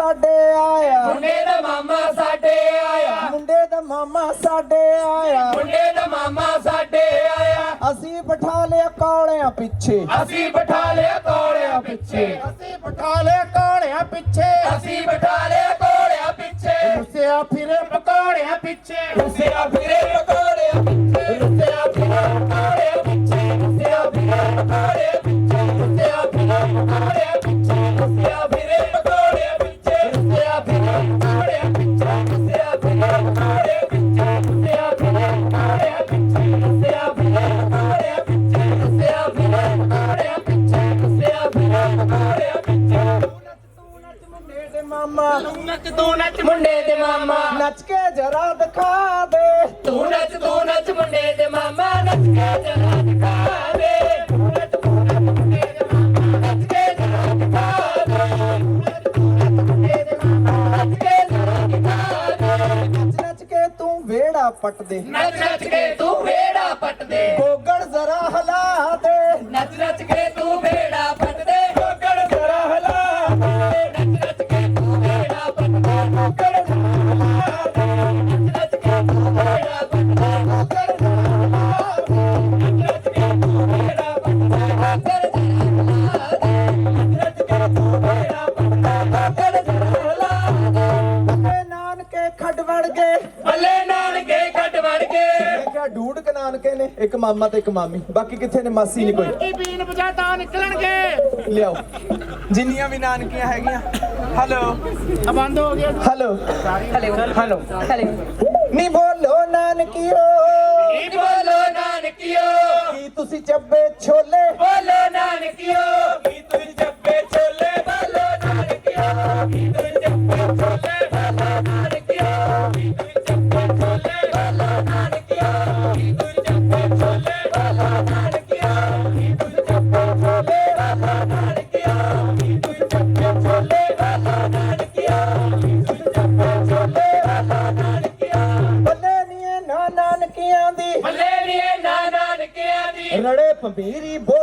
ਸਾਡੇ ਆਇਆ। ਮੁੰਡੇ ਦਾ ਮਾਮਾ ਸਾਡੇ ਆਇਆ। ਮੁੰਡੇ ਦਾ ਮਾਮਾ ਸਾਡੇ ਆਇਆ। ਮੁੰਡੇ ਦਾ ਮਾਮਾ ਸਾਡੇ ਆਇਆ। ਅਸੀਂ ਬਿਠਾ ਲਿਆ ਕੌਲਿਆਂ ਪਿੱਛੇ। ਅਸੀਂ ਬਿਠਾ ਲਿਆ ਕੋਲਿਆਂ ਪਿੱਛੇ। ਅਸੀਂ ਬਿਠਾ ਲਿਆ ਕਾਲਿਆਂ ਪਿੱਛੇ। ਅਸੀਂ ਬਿਠਾ ਲਿਆ ਕੋਲਿਆਂ ਪਿੱਛੇ। ਰੁੱਸਿਆ ਫਿਰੇ ਪਕੌੜਿਆਂ ਪਿੱਛੇ। ਰੁੱਸਿਆ ਫਿਰੇ ਕੋਲਿਆਂ ਪਿੱਛੇ। ਰੁੱਸਿਆ ਫਿਰੇ ਕੋਲਿਆਂ ਪਿੱਛੇ। ਰੁੱਸਿਆ ਫਿਰੇ ਕੋਲਿਆਂ ਪਿੱਛੇ। ਰੁੱਸਿਆ ਫਿਰੇ ਕੋਲਿਆਂ ਪਿੱਛੇ। ਰੁੱਸਿਆ ਫਿਰੇ ਕੋਲਿਆਂ ਨੱਚ ਤੂੰ ਨੱਚ ਮੁੰਡੇ ਦੇ ਮਾਮਾ। ਨੱਚ ਕੇ ਜਰਾ ਦਿਖਾ ਦੇ। ਤੂੰ ਨੱਚ ਤੂੰ ਨੱਚ ਮੁੰਡੇ ਦੇ ਮਾਮਾ। ਨੱਚ ਕੇ ਜਰਾ ਦਿਖਾ ਦੇ। ਤੂੰ ਨੱਚ ਤੂੰ ਨੱਚ ਮੁੰਡੇ ਦੇ ਮਾਮਾ। ਨੱਚ ਕੇ ਜਰਾ ਦਿਖਾ ਦੇ। ਤੂੰ ਨੱਚ ਤੂੰ ਨੱਚ ਮੁੰਡੇ ਦੇ ਮਾਮਾ। ਨੱਚ ਕੇ ਜਰਾ ਦਿਖਾ ਦੇ। ਨੱਚ ਨੱਚ ਕੇ ਤੂੰ ਵੇੜਾ ਪੱਟ ਦੇ। ਨੱਚ ਨੱਚ ਕੇ ਤੂੰ ਵੇੜਾ ਪੱਟ ਦੇ। ਗੋਗੜ ਜ਼ਰਾ ਹਲਾ ਮਾਮਾ ਤੇ ਇੱਕ ਮਾਮੀ। ਬਾਕੀ ਕਿੱਥੇ ਨੇ ਮਾਸੀ ਨਹੀਂ ਕੋਈ? ਕੀ ਬੀਨ ਵਜਾ ਤਾਂ ਨਿਕਲਣਗੇ। ਲਿਆਓ। ਜਿੰਨੀਆਂ ਵੀ ਨਾਨਕੀਆਂ ਹੈਗੀਆਂ। ਹੈਲੋ ਆ ਬੰਦ ਹੋ ਗਿਆ। ਹੈਲੋ ਹੈਲੋ ਨੀ ਬੋਲੋ ਨਾਨਕੀਓ। ਨੀ ਬੋਲੋ ਨਾਨਕਿਓ। ਕੀ ਤੁਸੀਂ ਚੱਬੇ ਛੋਲੇ? ਬੋਲੋ ਨਾਨਕਿਓ। ਕੀ ਤੁਸੀਂ ਚੱਪੇ ਛੋਲੇ? ਬੋਲੋ ਨਾਨਕਿਓ। ਕੀ ਤੁਸੀਂ ਚੱਪੇ ਛੋਲੇ? ਬੋਲੋ ਨਾਨਕਿਓ Biri boy.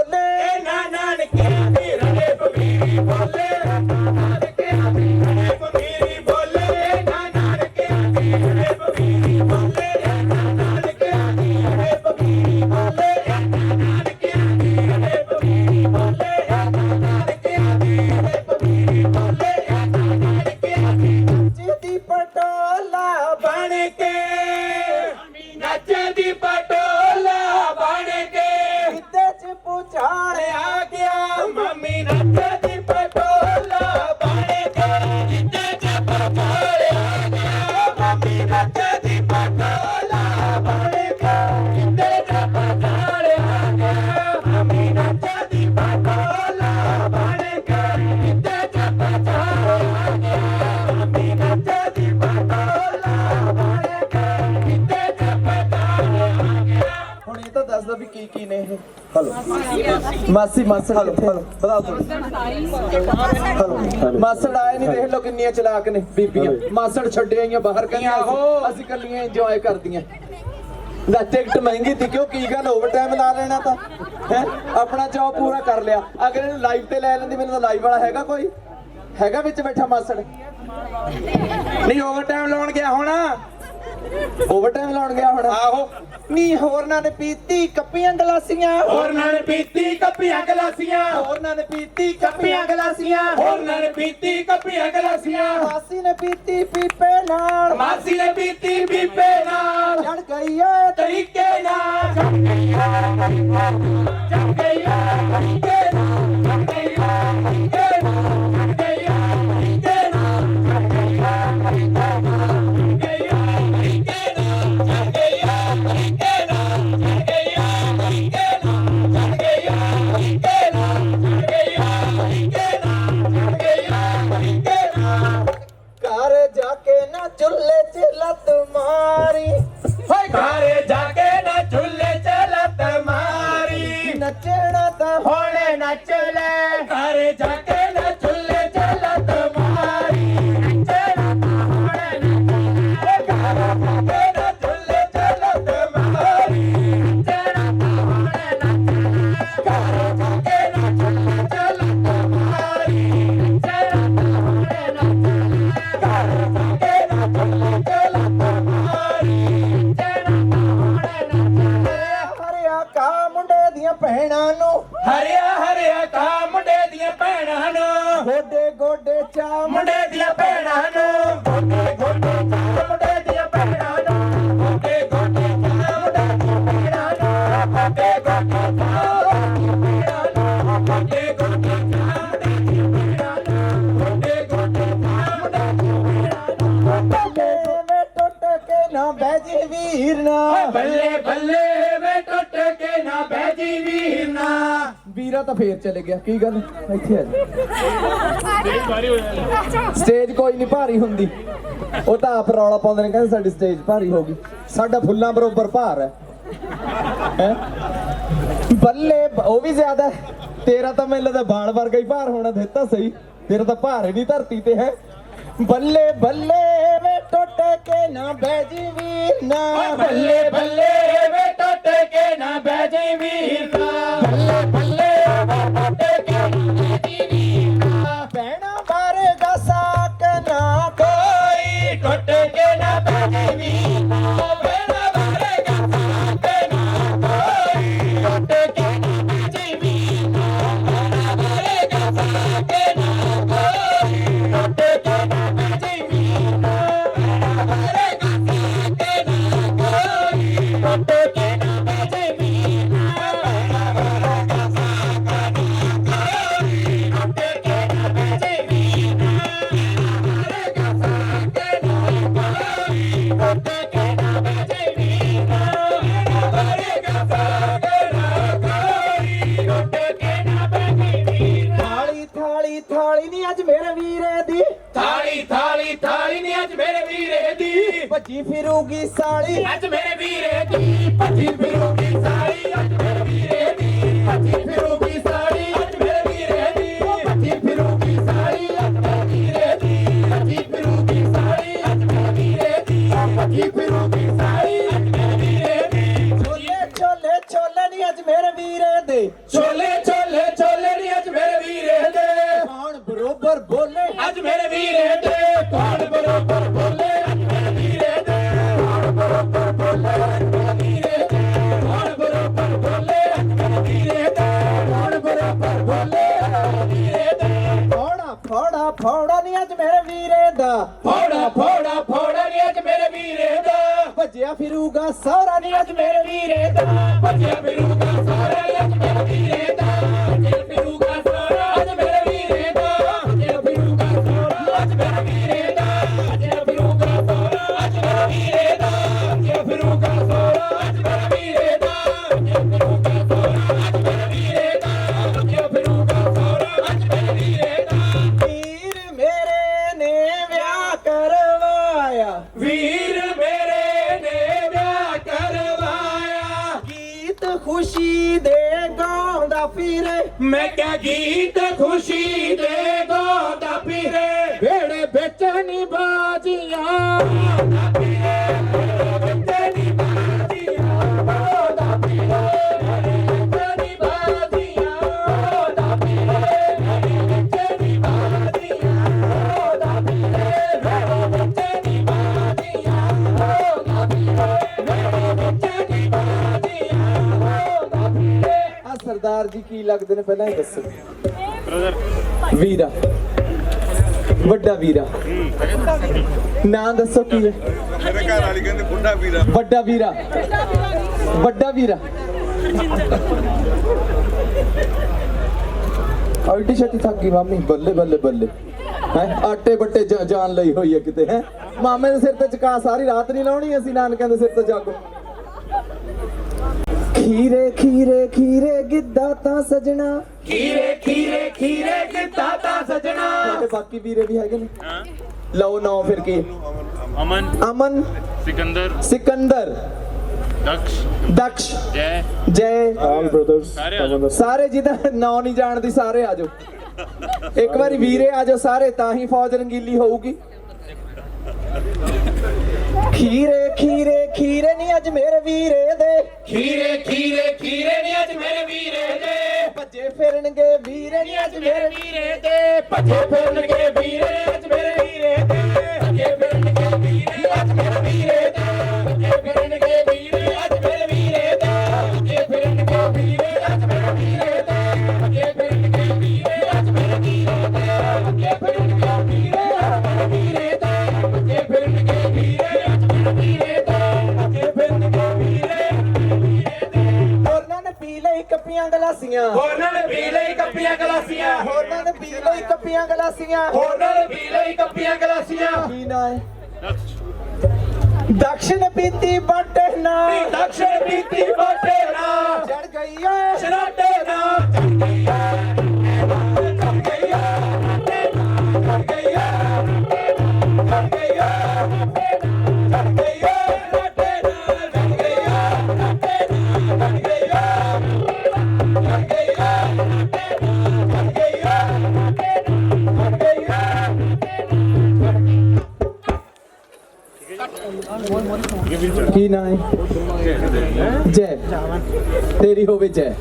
ਮਾਸੀ ਮਾਸੜ ਹਲੋ ਹਲੋ ਬਤਾ ਦੋ ਹਲੋ। ਮਾਸੜ ਆਏ ਨਹੀਂ ਦੇਖ ਲੋ ਕਿੰਨੀਆਂ ਚਲਾਕ ਨੇ ਬੀਬੀਆਂ। ਮਾਸੜ ਛੱਡੇ ਆਈਆਂ ਬਾਹਰ ਕਹਿੰਦੀਆਂ ਅਸੀਂ- ਕੱਲੀਆਂ ਇੰਜੋਏ ਕਰਦੀਆਂ। ਦਾ ਟਿਕਟ ਮਹਿੰਗੀ ਸੀ ਕਿਉਂ ਕੀ ਗੱਲ ਓਵਰ ਟਾਈਮ ਲਾ ਲੈਣਾ ਤਾਂ। ਹੈ? ਆਪਣਾ ਚਾਅ ਪੂਰਾ ਕਰ ਲਿਆ। ਅਗਰ ਇਹਨੂੰ ਲਾਈਵ ਤੇ ਲੈ ਲੈਂਦੀ ਮੈਨੂੰ ਤਾਂ ਲਾਈਵ ਵਾਲਾ ਹੈਗਾ ਕੋਈ? ਹੈਗਾ ਵਿੱਚ ਬੈਠਾ ਮਾਸੜ? ਨਹੀਂ ਓਵਰ ਟਾਈਮ ਲਾਉਣ ਗਿਆ ਹੋਣਾ। ਓਵਰ ਟਾਈਮ ਲਾਉਣ ਗਿਆ ਹੋਣਾ। ਆਹੋ। ਨਹੀਂ ਹੋਰਨਾਂ ਨੇ ਪੀਤੀ ਕੱਪੀਆਂ ਗਲਾਸੀਆਂ। ਹੋਰਨਾਂ ਨੇ ਪੀਤੀ ਕੱਪੀਆਂ ਗਲਾਸੀਆਂ। ਹੋਰਨਾਂ ਨੇ ਪੀਤੀ ਕੱਪੀਆਂ ਗਲਾਸੀਆਂ। ਹੋਰਨਾਂ ਨੇ ਪੀਤੀ ਕੱਪੀਆਂ ਗਲਾਸੀਆਂ। ਮਾਸੀ ਨੇ ਪੀਤੀ ਪੀਪੇ ਨਾਲ। ਮਾਸੀ ਨੇ ਪੀਤੀ ਪੀਪੇ ਨਾਲ। ਚੜ ਗਈ ਏ ਤਰੀਕੇ ਨਾਲ। ਵੀਰਾ ਤਾਂ ਫੇਰ ਚਲੇ ਗਿਆ। ਕੀ ਗੱਲ? ਇੱਥੇ ਆ ਜਾ। ਸਟੇਜ ਕੋਈ ਨਹੀਂ ਭਾਰੀ ਹੁੰਦੀ। ਉਹ ਤਾਂ ਆਪ ਰੌਲਾ ਪਾਉਂਦੇ ਨੇ ਕਹਿੰਦੇ ਸਾਡੀ ਸਟੇਜ ਭਾਰੀ ਹੋ ਗਈ। ਸਾਡਾ ਫੁੱਲਾਂ ਬਰੋਬਰ ਭਾਰ ਹੈ? ਬੱਲੇ ਉਹ ਵੀ ਜ਼ਿਆਦਾ। ਤੇਰਾ ਤਾਂ ਮੈਨੂੰ ਲੱਗਦਾ ਬਾਲ ਵਰਗਾ ਹੀ ਭਾਰ ਹੋਣਾ ਦਿੱਤਾ ਸਹੀ। ਤੇਰਾ ਤਾਂ ਭਾਰ ਹੀ ਨਹੀਂ ਧਰਤੀ ਤੇ ਹੈ? ਬੱਲੇ ਬੱਲੇ ਵੇ ਟੁੱਟ ਕੇ ਨਾ ਬਹਿ ਜੀ ਵੀਰ ਨਾ। ਬੱਲੇ ਬੱਲੇ ਵੇ ਟੁੱਟ ਕੇ ਨਾ ਬਹਿ ਜੀ ਵੀਰ ਨਾ। ਬੱਲੇ ਭੱਜੀ ਫਿਰੂਗੀ ਸਾਲੀ। ਅੱਜ ਮੇਰੇ ਵੀਰੇ ਦੀ ਭੱਜੀ ਫਿਰੂਗੀ ਸਾਲੀ। ਅੱਜ ਦਾ ਭੱਜਿਆ ਫਿਰੂਗਾ ਸਾਰਾ ਅੱਜ ਮੇਰੇ ਵੀਰੇ ਮੈਂ ਕਿਹਾ ਗੀਤ ਖੁਸ਼ੀ ਦੇ ਗਾਉਂਦਾ ਸਰਦਾਰ ਜੀ ਕੀ ਲੱਗਦੇ ਨੇ ਪਹਿਲਾਂ ਹੀ ਦੱਸੋ। ਵੀਰਾ। ਵੱਡਾ ਵੀਰਾ। ਨਾਂ ਦੱਸੋ ਕੀ ਹੈ? ਮੇਰੇ ਘਰ ਵਾਲੀ ਕਹਿੰਦੇ ਬੁੱਢਾ ਵੀਰਾ। ਵੱਡਾ ਵੀਰਾ। ਵੱਡਾ ਵੀਰਾ। ਆਲਟੀ ਛੇਤੀ ਥੱਕ ਗਈ ਮਾਮੀ। ਬੱਲੇ ਬੱਲੇ ਬੱਲੇ। ਹੈ? ਆਟੇ ਬੱਟੇ ਜ- ਜਾਨ ਲਈ ਹੋਈ ਹੈ ਕਿਤੇ ਹੈ? ਮਾਮੇ ਦੇ ਸਿਰ ਤੇ ਚਕਾ ਸਾਰੀ ਰਾਤ ਨਹੀਂ ਲਾਉਣੀ ਅਸੀਂ ਨਾਨਕਿਆਂ ਦੇ ਸਿਰ ਤੇ ਜਾਗੋ। ਖੀਰੇ ਖੀਰੇ ਖੀਰੇ ਗਿੱਧਾ ਤਾਂ ਸਜਣਾ। ਖੀਰੇ ਖੀਰੇ ਖੀਰੇ ਕਿਤਾ ਤਾ ਸਜਣਾ। ਸਾਡੇ ਬਾਕੀ ਵੀਰੇ ਵੀ ਹੈਗੇ ਨੇ। ਲਓ ਨੌ ਫਿਰ ਕੀ? ਅਮਨ। ਅਮਨ। ਸਿਕੰਦਰ। ਸਿਕੰਦਰ। ਦਕਸ਼। ਦਕਸ਼। ਜੈ। ਜੈ। ਸਾਰੇ ਆ ਜਾਓ। ਸਾਰੇ ਜਿਹਦਾ ਨਾਂ ਨਹੀਂ ਜਾਣਦੀ ਸਾਰੇ ਆ ਜਾਓ। ਇੱਕ ਵਾਰੀ ਵੀਰੇ ਆ ਜਾਓ ਸਾਰੇ ਤਾਂ ਹੀ ਫੌਜ ਰੰਗੀਲੀ ਹੋਊਗੀ। ਖੀਰੇ ਖੀਰੇ ਖੀਰੇ ਨਹੀਂ ਅੱਜ ਮੇਰੇ ਵੀਰੇ ਦੇ। ਖੀਰੇ ਖੀਰੇ ਖੀਰੇ ਨੀ ਅੱਜ ਮੇਰੇ ਵੀਰੇ ਦੇ। ਭੱਜੇ ਫਿਰਨਗੇ ਵੀਰੇ ਨਹੀਂ ਅੱਜ ਮੇਰੇ ਮੇਰੇ ਵੀਰੇ ਦੇ ਭੱਜੇ ਫਿਰਨਗੇ ਵੀਰੇ ਅੱਜ ਮੇਰੇ ਵੀਰੇ ਦੇ। ਭੱਜੇ ਫਿਰਨਗੇ ਵੀਰੇ ਅੱਜ ਮੇਰੇ ਵੀਰੇ ਦੇ। ਭੱਜੇ ਫਿਰਨਗੇ ਵੀਰੇ ਅੱਜ ਮੇਰੇ ਵੀਰੇ ਦੇ। ਭੱਜੇ ਫਿਰਨਗੇ ਗਲਾਸੀਆਂ। ਹੋਰਨਾਂ ਨੇ ਪੀ ਲਈ ਕੱਪੀਆਂ ਗਲਾਸੀਆਂ। ਹੋਰਨਾਂ ਨੇ ਪੀ ਲਈ ਕੱਪੀਆਂ ਗਲਾਸੀਆਂ। ਹੋਰਨਾਂ ਨੇ ਪੀ ਲਈ ਕੱਪੀਆਂ ਗਲਾਸੀਆਂ। ਕੀ ਨਾ ਹੈ? ਦਕਸ਼ਣ ਪੀਤੀ ਬਾਟੇ ਨਾ ਦਕਸ਼ਣ ਪੀਤੀ ਬਾਟੇ ਨਾ ਚੜ ਗਈ ਏ ਸ਼ਰਾਟੇ ਨਾ ਕੀ ਨਾ ਹੈ? ਜੈ। ਤੇਰੀ ਹੋਵੇ ਜੈ।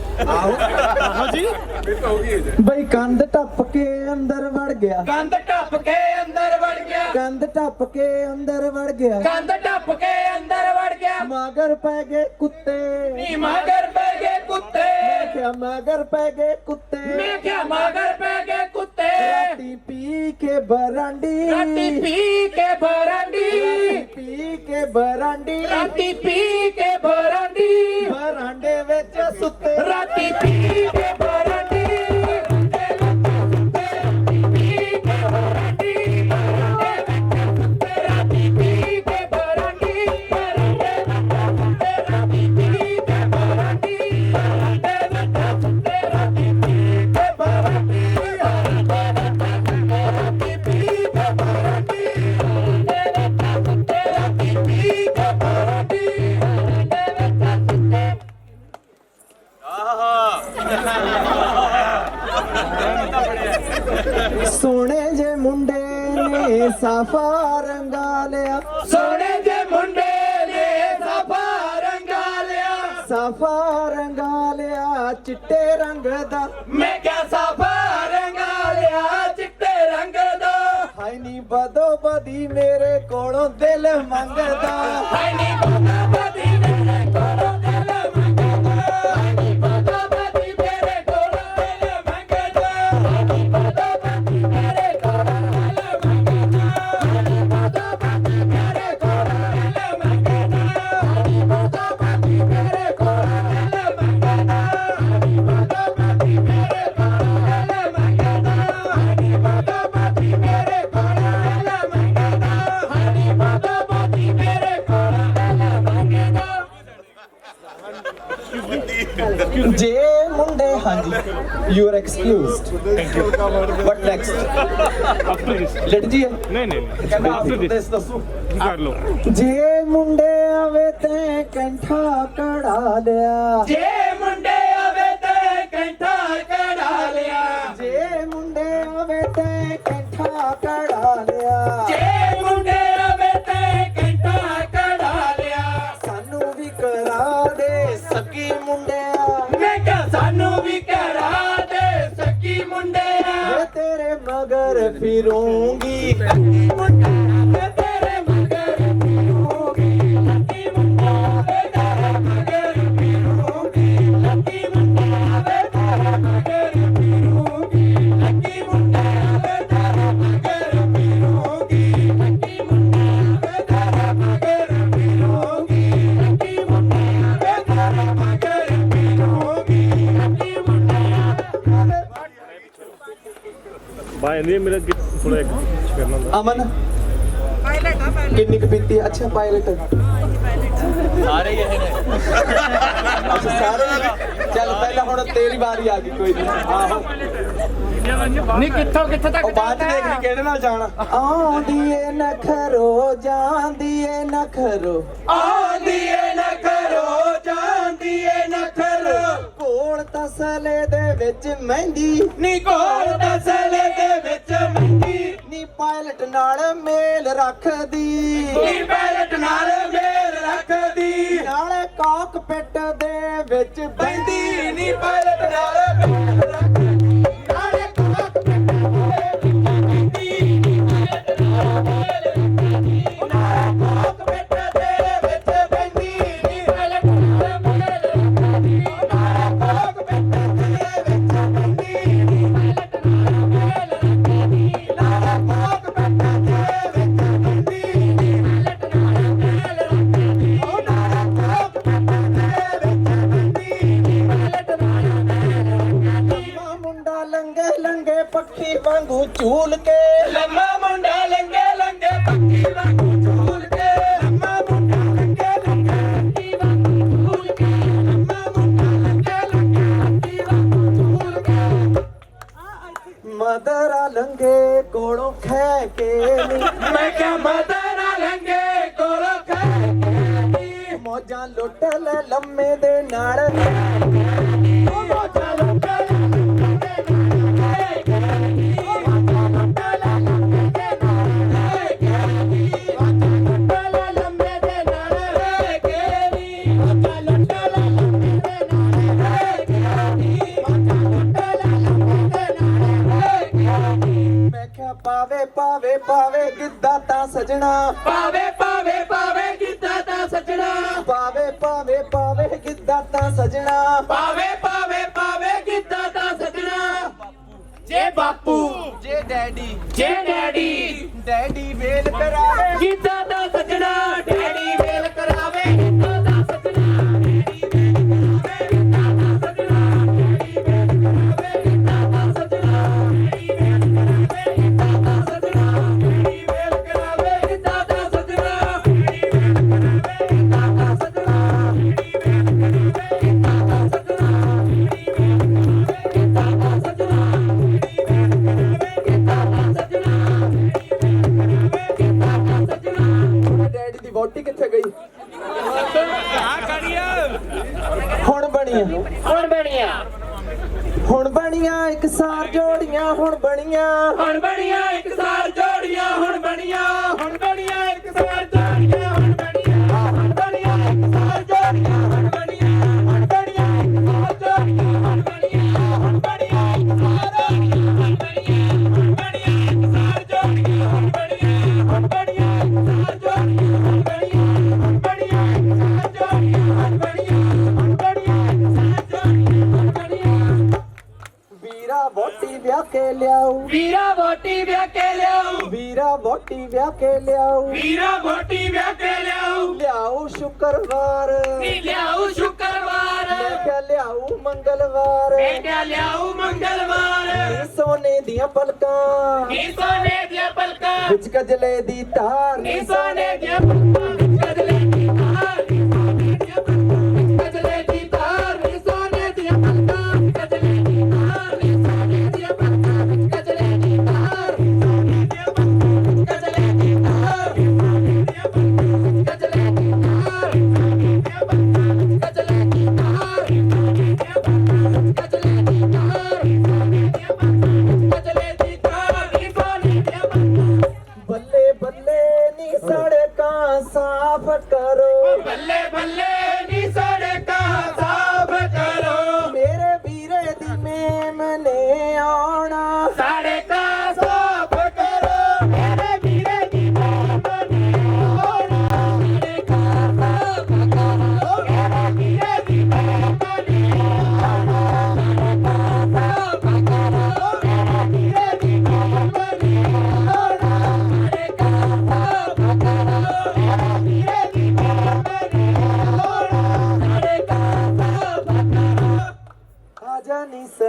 ਬਈ ਕੰਧ ਟੱਪ ਕੇ ਅੰਦਰ ਵੜ ਗਿਆ। ਕੰਧ ਟੱਪ ਕੇ ਅੰਦਰ ਵੜ ਗਿਆ। ਕੰਧ ਟੱਪ ਕੇ ਅੰਦਰ ਵੜ ਗਿਆ। ਕੰਧ ਟੱਪ ਕੇ ਅੰਦਰ ਵੜ ਗਿਆ। ਮਗਰ ਪੈ ਗਏ ਕੁੱਤੇ। ਨੀ ਮਗਰ ਪੈ ਗਏ ਕੁੱਤੇ। ਮੈਂ ਕਿਹਾ ਮਗਰ ਪੈ ਗਏ ਕੁੱਤੇ। ਮੈਂ ਕਿਹਾ ਮਗਰ ਪੈ ਗਏ ਕੁੱਤੇ। ਰਾਤੀ ਪੀ ਕੇ ਬਰਾਂਡੀ। ਰਾਤੀ ਪੀ ਕੇ ਬਰਾਂਡੀ। ਪੀ ਕੇ ਬਰਾਂਡੀ। ਰਾਤੀ ਪੀ ਕੇ ਬਰਾਂਡੀ। ਬਰਾਂਡੇ ਵਿੱਚ ਸੁੱਤੇ ਸਾਫਾ ਰੰਗਾ ਲਿਆ ਚਿੱਟੇ ਰੰਗ ਦਾ। ਮੈਂ ਕਿਹਾ ਸਫਾ ਰੰਗਾ ਲਿਆ ਚਿੱਟੇ ਰੰਗ ਦਾ। ਹਾਈ ਨੀ ਬਦੋ ਬਦੀ ਮੇਰੇ ਕੋਲੋਂ ਦਿਲ ਮੰਗਦਾ। ਹਾਏ ਨੀ ਬਦੀ you are excused thank you but next after this ਲੜ ਜੀ ਨਹੀਂ ਨਹੀਂ ਕਹਿੰਦਾ ਆਫਟਰ ਦਿਸ ਦੱਸੋ ਕਰ ਲਓ ਜੇ ਮੁੰਡੇ ਆਵੇ ਤੈਂ ਕੰਠਾ ਕੜਾ ਦਿਆ ਜੇ ਮੁੰਡਿਆ। ਮੈਂ ਤੇਰੇ ਮਗਰ ਫਿਰੂੰਗੀ। ਅਮਨ? ਪਾਇਲਟ ਆ ਪਾਇਲਟ ਕਿੰਨੀ ਕੁ ਪੀਤੀ ਹੈ? ਅੱਛਾ ਪਾਇਲਟ ਸਾਰੇ ਇਹ ਨੇ। ਸਾਰੇ ਹੀ- ਚੱਲ ਪਹਿਲਾਂ ਹੁਣ ਤੇਰੀ ਵਾਰੀ ਆ ਗਈ ਕੋਈ ਨਹੀਂ। ਆਹੋ। ਨਹੀਂ ਕਿੱਥੋਂ ਕਿੱਥੇ ਤੱਕ ਉਹ ਦੇਖ ਲਈ ਕਿਹੜੇ ਨਾਲ ਜਾਣਾ। ਆਉਂਦੀ ਏ ਨਖਰੋ ਜਾਂਦੀ ਏ ਨਖਰੋ। ਆਉਂਦੀ ਤਸਲੇ ਦੇ ਵਿੱਚ ਮਹਿੰਦੀ। ਨੀ ਕੋਲ ਦਸਲੇ ਦੇ ਵਿੱਚ ਮੰਗੀ ਨੀ ਪਾਇਲਟ ਨਾਲ ਮੇਲ ਰੱਖਦੀ। ਨੀ ਬੈਲਟ ਨਾਲ ਮੇਲ ਰੱਖਦੀ। ਨਾਲੇ ਕਾਕਪਿਟ ਦੇ ਵਿੱਚ ਬੈਂਦੀ ਨੀ ਪਾਇਲਟ ਨਾਲ ਮੇਲ ਰੱਖਦੀ। ਖੈ ਕੇ ਨੀ ਮੈਂ ਕਿਹਾ ਮਦਰਾ ਲੰਗੇ ਕੋਲੋਂ ਖੈ ਕੇ ਮੌਜਾਂ ਲੁੱਟ ਲੈ ਲੰਮੇ ਦੇ ਨਾਲ। ਸਜਣਾ। ਪਾਵੇ ਪਾਵੇ ਪਾਵੇ ਕਿੱਦਾਂ ਦਾ ਸਜਣਾ। ਪਾਵੇ ਪਾਵੇ ਪਾਵੇ ਗਿੱਧਾ ਤਾਂ ਸਜਣਾ। ਪਾਵੇ ਪਾਵੇ ਪਾਵੇ ਕਿੱਦਾਂ ਦਾ ਸਜਣਾ। ਜੇ ਬਾਪੂ ਜੇ ਡੈਡੀ ਜੇ ਡੈਡੀ। ਡੈਡੀ ਵੇਲ ਕਰਾਵੇ। ਕਿੱਦਾਂ ਦਾ ਹੁਣ ਬਣੀਆਂ। ਹੁਣ ਬਣੀਆਂ ਇੱਕ ਸਾਰ ਜੋੜੀਆਂ ਹੁਣ ਬਣੀਆਂ। ਹੁਣ ਬਣੀਆਂ ਇੱਕ ਸਾਰ ਜੋੜੀਆਂ ਹੁਣ ਬਣੀਆਂ ਹੁਣ ਲਿਆਉ ਵੀਰਾ ਵੋਟੀ ਵਿਆਹ ਕੇ ਲਿਆਉ ਵੀਰਾ ਵੋਟੀ ਵਿਆਹ ਕੇ ਲਿਆਉ ਵੀਰਾ ਵੋਟੀ ਵਿਆਹ ਕੇ ਲਿਆਉ ਲਿਆਉ ਸ਼ੁੱਕਰਵਾਰ। ਨੀ ਲਿਆਉ ਸ਼ੁੱਕਰਵਾਰ। ਮੈਂ ਕਿਹਾ ਲਿਆਉ ਮੰਗਲਵਾਰ। ਬੇਟਾ ਲਿਆਉ ਮੰਗਲਵਾਰ। ਨੀ ਸੋਨੇ ਦੀਆਂ ਪਲਕਾਂ। ਨੀ ਸੋਨੇ ਦੀਆਂ ਪਲਕਾਂ। ਵਿੱਚ ਕਜਲੇ ਦੀ ਤਾਰ ਨੀ ਸੋਨੇ ਦੀਆਂ ਪਲਕਾਂ।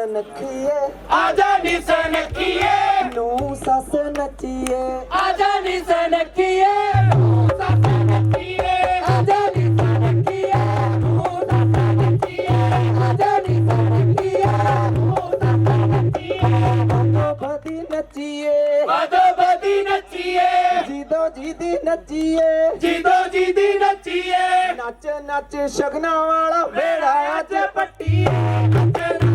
ਨੀ ਆਜਾ ਨੀ ਸਨਕੀਏ ਨੂੰ ਸੱਸ ਨੱਚੀਏ। ਆਜਾ ਨੀ ਸਨਕੀਏ ਤੂੰ ਸੱਸ ਨੱਚੀਏ। ਆਜਾ ਨੀ ਸਨਕੀਏ ਤੂੰ ਸੱਸ ਨੱਚੀਏ। ਆਜਾ ਨੀ ਸਨਕੀਏ ਤੂੰ ਸੱਸ ਨੱਚੀਏ। ਬਦੋ ਬਦੀ ਨੱਚੀਏ। ਬਾਦੋ ਬਦੀ ਨੱਚੀਏ। ਜੀਦੋ ਜੀਦੀ ਨੱਚੀਏ। ਜਿਦੋ ਜਿਦੀ ਨੱਚੀਏ। ਨੱਚ ਨੱਚ ਸ਼ਗਨਾ ਵਾਲਾ ਵੇੜਾ ਅੱਜ ਪੱਟੀਏ। ਨੱਚ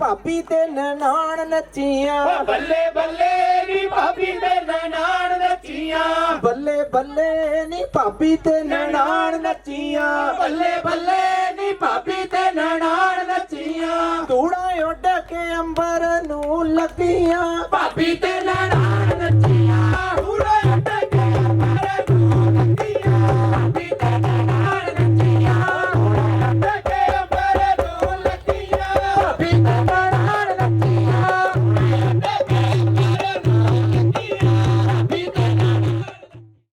ਭਾਬੀ ਤੇ ਨਨਾਣ ਨੱਚੀਆਂ। ਬੱਲੇ ਬੱਲੇ ਨੀ ਭਾਬੀ ਤੇ ਨਨਾਣ ਨੱਚੀਆਂ। ਬੱਲੇ ਬੱਲੇ ਨੀ ਭਾਬੀ ਤੇ ਨਨਾਣ ਨੱਚੀਆਂ। ਬੱਲੇ ਬੱਲੇ ਨੀ ਭਾਬੀ ਤੇ ਨਨਾਣ ਨੱਚੀਆਂ। ਤੂੜਾ ਉੱਡ ਕੇ ਅੰਬਰ ਨੂੰ ਲੱਗੀਆਂ ਭਾਬੀ ਤੇ ਨਨਾਣ